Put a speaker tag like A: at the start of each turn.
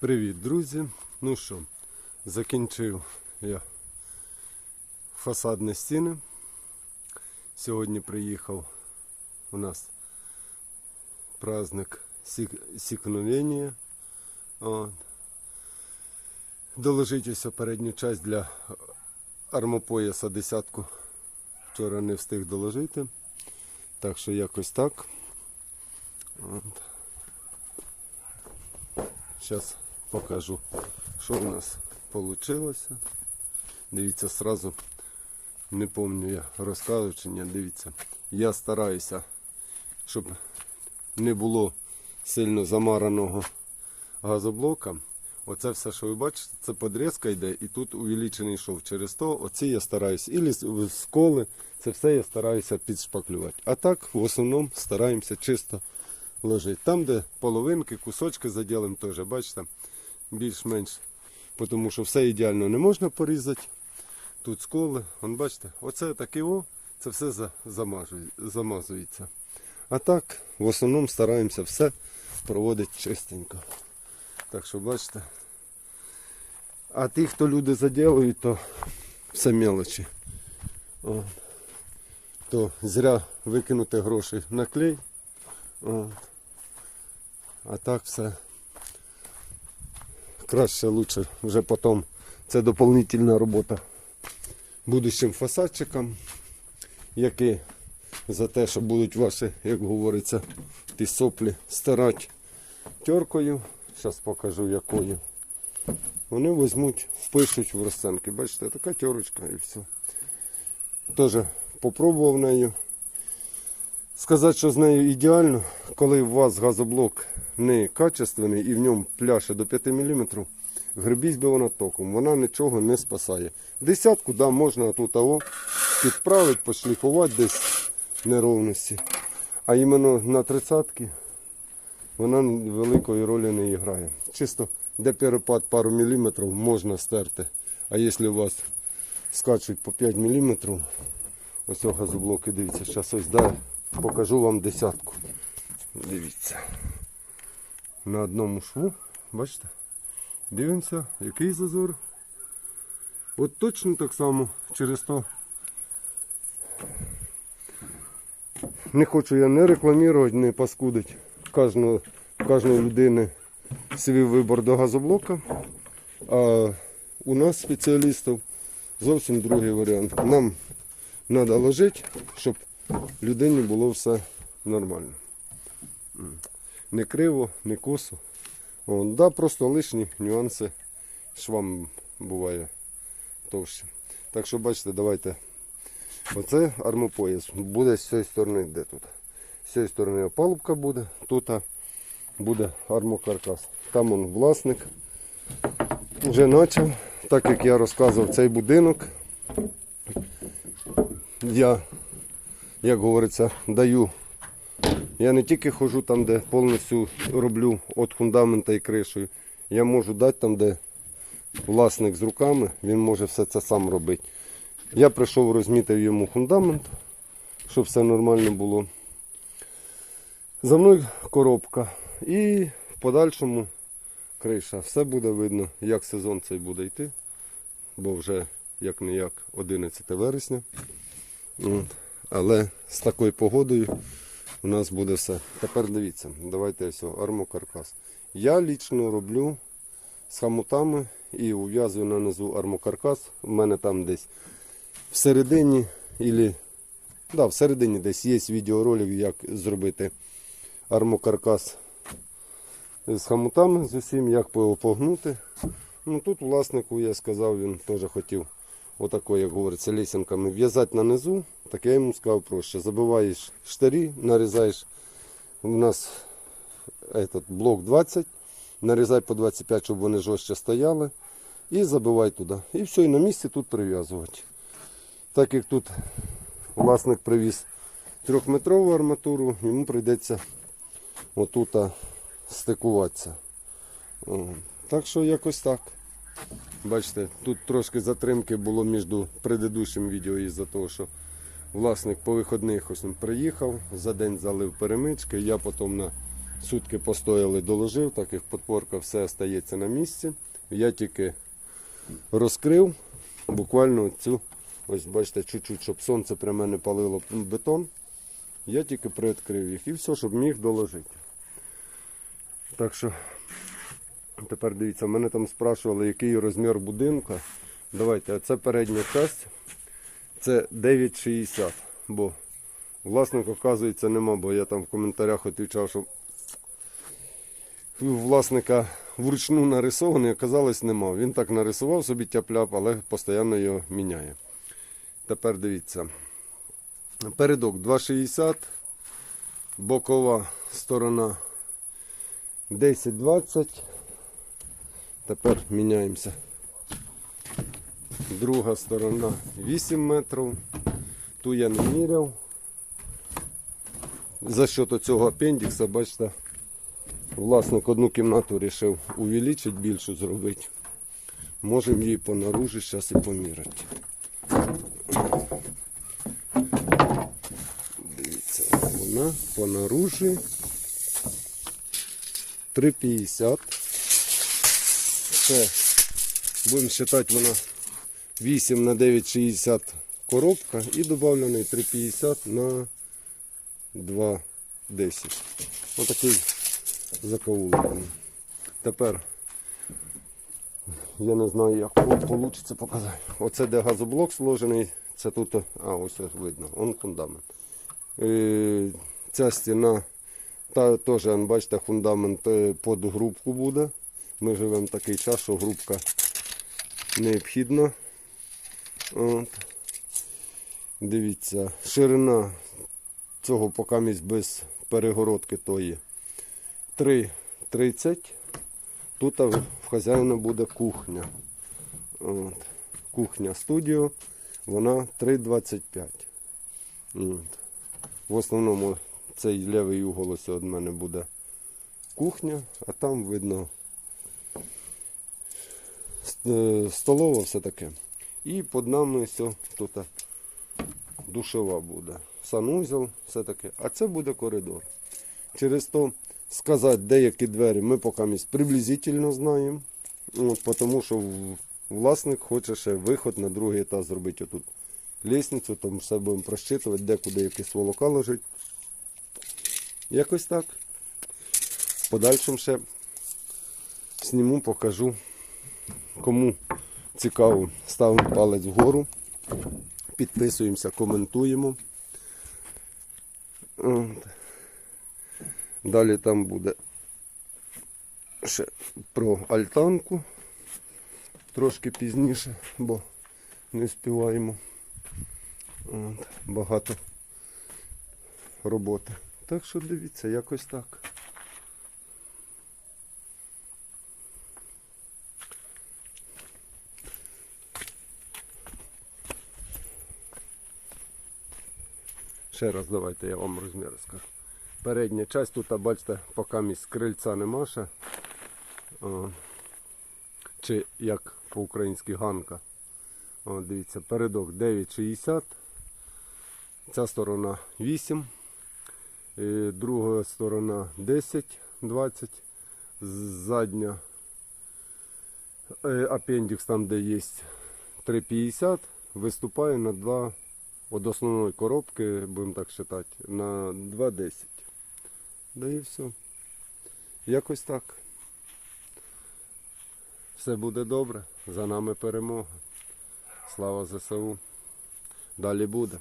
A: Привіт, друзі! Ну що, закінчив я фасадні стіни. Сьогодні приїхав у нас праздник сік- сікновення. От. Доложить передню часть для армопояса десятку. Вчора не встиг доложити. Так що якось так. От. Зараз покажу, що у нас вийшло. Дивіться, сразу не пам'ятаю, я розказував дивіться. Я стараюся, щоб не було сильно замараного газоблока. Оце все, що ви бачите, це подрізка йде і тут увеличений шов. Через то оці я стараюся, і сколи, це все я стараюся підшпаклювати. А так, в основному стараємося чисто ложити. Там, де половинки, кусочки заділимо теж, бачите, більш-менш. Тому що все ідеально не можна порізати. Тут сколи, вон бачите, оце таке о, це все замазується. А так, в основному стараємося все проводити чистенько. Так що бачите. А ті, хто люди заділують, то все мелочі. О. То зря викинути гроші на клей. От. А так все краще, лучше вже потім. Це доповнительна робота будущим фасадчикам, які за те, що будуть ваші, як говориться, ті соплі стирати теркою. Зараз покажу якою. Вони візьмуть, впишуть в розценки. Бачите, така терочка і все. Теж попробував нею. Сказати, що з нею ідеально, коли у вас газоблок не качественний і в ньому пляше до 5 мм, гребіть би вона током, вона нічого не спасає. Десятку да, можна тут того підправити, пошліфувати десь неровності. А іменно на тридцятки вона великої ролі не грає. Чисто де перепад пару міліметрів можна стерти. А якщо у вас скачуть по 5 мм, ось газоблоки, дивіться, зараз ось да, покажу вам десятку. Дивіться. На одному шву, бачите? Дивимося, який зазор. От точно так само через то. Не хочу я не рекламувати, не паскудити кожного, кожної людини свій вибор до газоблока. А у нас, спеціалістів, зовсім другий варіант. Нам треба ложити, щоб людині було все нормально. Не криво, не косо. О, да, просто лишні нюанси швам буває товще. Так що бачите, давайте. Оце армопояс. Буде з цієї сторони, де тут? З цієї сторони опалубка буде, тут буде армокаркас. Там он власник вже почав, так як я розказував, цей будинок. Я, як говориться, даю. Я не тільки ходжу там, де повністю роблю від фундамента і кришею. Я можу дати там, де власник з руками, він може все це сам робити. Я прийшов, розмітив йому фундамент, щоб все нормально було. За мною коробка. І в подальшому криша. Все буде видно, як сезон цей буде йти. Бо вже як не як 11 вересня. От. Але з такою погодою у нас буде все. Тепер дивіться, давайте ось армокаркас. Я лічно роблю з хамутами і ув'язую на низу армокаркас. У мене там десь всередині, ілі, да, всередині десь є відеоролик, як зробити армокаркас з хамутами, з усім, як його погнути. Ну тут власнику я сказав, він теж хотів отако, як говориться, лесенками в'язати на низу. Так я йому сказав проще. Забиваєш штирі, нарізаєш. У нас этот, блок 20, нарізай по 25, щоб вони жорстче стояли. І забивай туди. І все, і на місці тут прив'язувати. Так як тут власник привіз трьохметрову арматуру, йому прийдеться отут стикуватися. Так що якось так. Бачите, тут трошки затримки було між предыдущим відео із-за того, що власник по виходних ось приїхав, за день залив перемички, я потім на Сутки постояли, доложив, так як подпорка все стається на місці. Я тільки розкрив буквально цю, ось бачите, чуть-чуть, щоб сонце прямо не палило бетон. Я тільки приоткрив їх і все, щоб міг доложити. Так що тепер дивіться, мене там спрашували, який розмір будинку. Давайте, а це передня часть, це 9,60, бо власник, оказується, нема, бо я там в коментарях відповідав, що власника вручну нарисований, оказалось нема. Він так нарисував собі тяп-ляп, але постійно його міняє. Тепер дивіться. Передок 2,60, бокова сторона 10-20. Тепер міняємося. Друга сторона 8 метрів. Ту я не міряв. За счет цього апендикса, бачите, власник одну кімнату вирішив увеличити, більшу зробити. Можемо її по наружі зараз і поміряти. Дивіться, вона понаружі 3,50. Це будемо вважати, вона 8 на 9,60 коробка і доданий 3,50 на 2,10. Отакий закоулок. Тепер я не знаю, як вийде показати. Оце де газоблок сложений, це тут, а ось видно, он фундамент. Е, Ця стіна, та теж, бачите, фундамент е, під грубку буде. Ми живемо в такий час, що грубка необхідна. От. Дивіться, ширина цього покамість без перегородки тої 3,30. Тут в хазяїна буде кухня. От. Кухня студіо, вона 3,25. В основному цей лівий угол ось від мене буде кухня, а там видно столова все таке. І під нами все тут душова буде. Санузел, все таке. А це буде коридор. Через то сказати деякі двері ми поки приблизительно знаємо. Тому що власник хоче ще виход на другий етаж зробити отут лісницю, там все будемо просчитувати, де куди якийсь волока лежить. Якось так. В подальшому ще зніму, покажу. Кому цікаво, ставимо палець вгору, підписуємося, коментуємо. От. Далі там буде ще про альтанку. Трошки пізніше, бо не співаємо. От. Багато роботи. Так що дивіться, якось так. Ще раз давайте я вам розміри скажу. Передня часть тут, бачите, поки місць крильця нема ще. Чи як по-українськи ганка. О, дивіться, передок 9,60. Ця сторона 8. е, Друга сторона 10, 20. Задня е, апендикс там, де є 3,50, виступає на 2 від основної коробки, будемо так вважати, на 2,10. Да і все. Якось так. Все буде добре. За нами перемога. Слава ЗСУ. Далі буде.